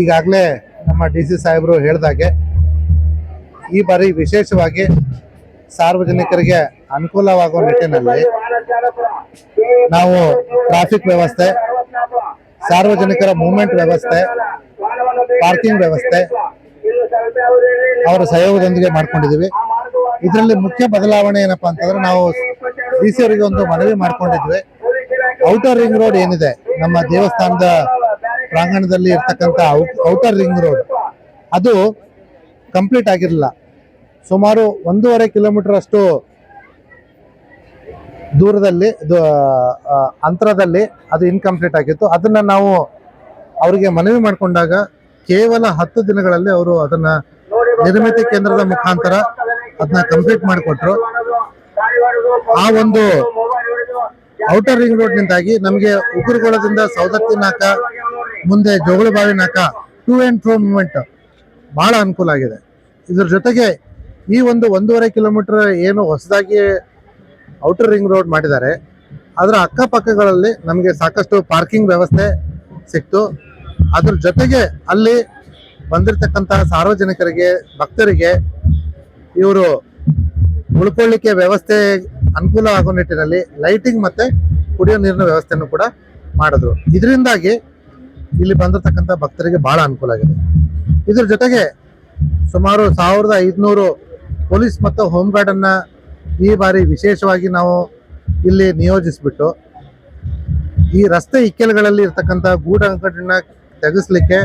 ಈಗಾಗಲೇ ನಮ್ಮ D C ಸಾಹೇಬರು ಹೇಳಿದಾಗೆ ಈ ಬಾರಿ ವಿಶೇಷವಾಗಿ ಸಾರ್ವಜನಿಕರಿಗೆ ಅನುಕೂಲವಾಗುವ ನಿಟ್ಟಿನಲ್ಲಿ ನಾವು ಟ್ರಾಫಿಕ್ ವ್ಯವಸ್ಥೆ, ಸಾರ್ವಜನಿಕರ ಮೂವ್ಮೆಂಟ್ ವ್ಯವಸ್ಥೆ ಪಾರ್ಕಿಂಗ್ ವ್ಯವಸ್ಥೆ ಅವರ ಸಹಯೋಗದೊಂದಿಗೆ ಮಾಡ್ಕೊಂಡಿದ್ದೀವಿ. ಇದರಲ್ಲಿ ಮುಖ್ಯ ಬದಲಾವಣೆ ಏನಪ್ಪಾ ಅಂತಂದ್ರೆ ನಾವು ಡಿ ಸಿ ಅವರಿಗೆ ಒಂದು ಮನವಿ ಮಾಡ್ಕೊಂಡಿದ್ವಿ. ಔಟರ್ ರಿಂಗ್ ರೋಡ್ ಏನಿದೆ, ನಮ್ಮ ದೇವಸ್ಥಾನದ ಪ್ರಾಂಗಣದಲ್ಲಿ ಇರ್ತಕ್ಕಂಥ ಔಟರ್ ರಿಂಗ್ ರೋಡ್ ಅದು ಕಂಪ್ಲೀಟ್ ಆಗಿರಲಿಲ್ಲ. ಸುಮಾರು ಒಂದೂವರೆ ಕಿಲೋಮೀಟರ್ ಅಷ್ಟು ದೂರದಲ್ಲಿ ಅಂತರದಲ್ಲಿ ಅದು ಇನ್ಕಂಪ್ಲೀಟ್ ಆಗಿತ್ತು. ಅದನ್ನ ನಾವು ಅವರಿಗೆ ಮನವಿ ಮಾಡಿಕೊಂಡಾಗ ಕೇವಲ ಹತ್ತು ದಿನಗಳಲ್ಲಿ ಅವರು ಅದನ್ನ ನಿರ್ಮಿತಿ ಕೇಂದ್ರದ ಮುಖಾಂತರ ಅದನ್ನ ಕಂಪ್ಲೀಟ್ ಮಾಡಿಕೊಟ್ರು. ಆ ಒಂದು ಔಟರ್ ರಿಂಗ್ ರೋಡ್ ನಿಂದಾಗಿ ನಮಗೆ ಉಗುರುಗೊಳದಿಂದ ಸೌದತ್ತಿ ನಾಕ ಮುಂದೆ ಜೋಗುಳಬಾವಿ ನಾಕ ಟೂ ಅಂಡ್ ಫ್ರೋ ಮೂಮೆಂಟ್ ಬಹಳ ಅನುಕೂಲ ಆಗಿದೆ. ಇದ್ರ ಜೊತೆಗೆ ಈ ಒಂದು ಒಂದೂವರೆ ಕಿಲೋಮೀಟರ್ ಏನು ಹೊಸದಾಗಿ ಔಟರ್ ರಿಂಗ್ ರೋಡ್ ಮಾಡಿದ್ದಾರೆ. ಅದರ ಅಕ್ಕಪಕ್ಕಗಳಲ್ಲಿ ನಮಗೆ ಸಾಕಷ್ಟು ಪಾರ್ಕಿಂಗ್ ವ್ಯವಸ್ಥೆ ಸಿಕ್ತು. ಅದ್ರ ಜೊತೆಗೆ ಅಲ್ಲಿ ಬಂದಿರತಕ್ಕಂತಹ ಸಾರ್ವಜನಿಕರಿಗೆ, ಭಕ್ತರಿಗೆ ಇವರು ಉಳ್ಕೊಳ್ಳಿಕ್ಕೆ ವ್ಯವಸ್ಥೆ ಅನುಕೂಲ ಆಗೋ ನಿಟ್ಟಿನಲ್ಲಿ ಲೈಟಿಂಗ್ ಮತ್ತೆ ಕುಡಿಯೋ ನೀರಿನ ವ್ಯವಸ್ಥೆಯನ್ನು ಕೂಡ ಮಾಡಿದ್ರು. ಇದರಿಂದಾಗಿ ಇಲ್ಲಿ ಬಂದಿರತಕ್ಕಂಥ ಭಕ್ತರಿಗೆ ಬಹಳ ಅನುಕೂಲ ಆಗಿದೆ. ಇದ್ರ ಜೊತೆಗೆ ಸುಮಾರು ಸಾವಿರದ ಐದುನೂರು ಪೊಲೀಸ್ ಮತ್ತು ಹೋಮ್ ಗಾರ್ಡ್ ಅನ್ನ ಈ ಬಾರಿ ವಿಶೇಷವಾಗಿ ನಾವು ಇಲ್ಲಿ ನಿಯೋಜಿಸಿಬಿಟ್ಟು ಈ ರಸ್ತೆ ಇಕ್ಕೆಲಗಳಲ್ಲಿ ಇರ್ತಕ್ಕಂಥ ಗೂಢಾಂಕಗಳನ್ನ ತೆಗೆಸ್ಲಿಕ್ಕೆ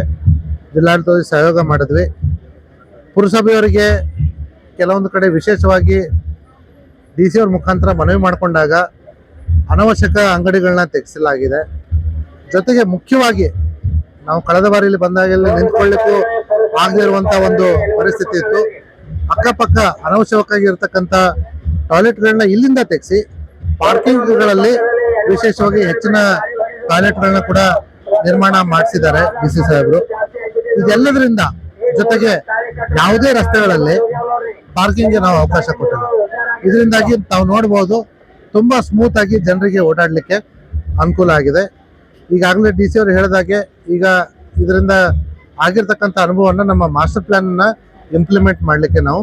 ಜಿಲ್ಲಾಡಳಿತ ಸಹಯೋಗ ಮಾಡಿದ್ವಿ. ಪುರಸಭೆಯವರಿಗೆ ಕೆಲವೊಂದು ಕಡೆ ವಿಶೇಷವಾಗಿ ಡಿ ಸಿ ಅವ್ರ ಮುಖಾಂತರ ಮನವಿ ಮಾಡಿಕೊಂಡಾಗ ಅನವಶ್ಯಕ ಅಂಗಡಿಗಳನ್ನ ತೆಗೆಸಲಾಗಿದೆ. ಜೊತೆಗೆ ಮುಖ್ಯವಾಗಿ ನಾವು ಕಳೆದ ಬಾರಿ ಇಲ್ಲಿ ಬಂದಾಗೆಲ್ಲ ನಿಂತ್ಕೊಳ್ಳಿಕ್ಕೂ ಆಗದೇ ಇರುವಂತ ಒಂದು ಪರಿಸ್ಥಿತಿ ಇತ್ತು. ಅಕ್ಕಪಕ್ಕ ಅನವಶ್ಯಕವಾಗಿ ಇರತಕ್ಕಂತ ಟಾಯ್ಲೆಟ್ಗಳನ್ನ ಇಲ್ಲಿಂದ ತೆಗೆಸಿ ಪಾರ್ಕಿಂಗ್ಗಳಲ್ಲಿ ವಿಶೇಷವಾಗಿ ಹೆಚ್ಚಿನ ಟಾಯ್ಲೆಟ್ಗಳನ್ನ ಕೂಡ ನಿರ್ಮಾಣ ಮಾಡಿಸಿದ್ದಾರೆ ಡಿ ಸಿ ಸಾಹೇಬರು. ಇದೆಲ್ಲದರಿಂದ ಜೊತೆಗೆ ಯಾವುದೇ ರಸ್ತೆಗಳಲ್ಲಿ ಪಾರ್ಕಿಂಗ್ಗೆ ನಾವು ಅವಕಾಶ ಕೊಟ್ಟಿಲ್ಲ. ಇದರಿಂದಾಗಿ ತಾವು ನೋಡಬಹುದು ತುಂಬಾ ಸ್ಮೂತ್ ಆಗಿ ಜನರಿಗೆ ಓಡಾಡಲಿಕ್ಕೆ ಅನುಕೂಲ ಆಗಿದೆ. ಈಗಾಗಲೇ ಡಿ ಸಿ ಅವರು ಹೇಳಿದಾಗೆ ಈಗ ಇದರಿಂದ ಆಗಿರ್ತಕ್ಕಂಥ ಅನುಭವವನ್ನು ನಮ್ಮ ಮಾಸ್ಟರ್ ಪ್ಲಾನ್ನ ಇಂಪ್ಲಿಮೆಂಟ್ ಮಾಡಲಿಕ್ಕೆ ನಾವು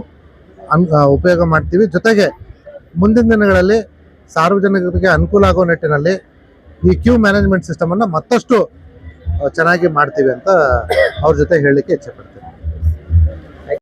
ಅನ್- ಉಪಯೋಗ ಮಾಡ್ತೀವಿ. ಜೊತೆಗೆ ಮುಂದಿನ ದಿನಗಳಲ್ಲಿ ಸಾರ್ವಜನಿಕರಿಗೆ ಅನುಕೂಲ ಆಗೋ ನಿಟ್ಟಿನಲ್ಲಿ ಈ ಕ್ಯೂ ಮ್ಯಾನೇಜ್ಮೆಂಟ್ ಸಿಸ್ಟಮ್ ಅನ್ನ ಮತ್ತಷ್ಟು ಚೆನ್ನಾಗಿ ಮಾಡ್ತೀವಿ ಅಂತ ಅವ್ರ ಜೊತೆ ಹೇಳಲಿಕ್ಕೆ ಇಚ್ಛೆ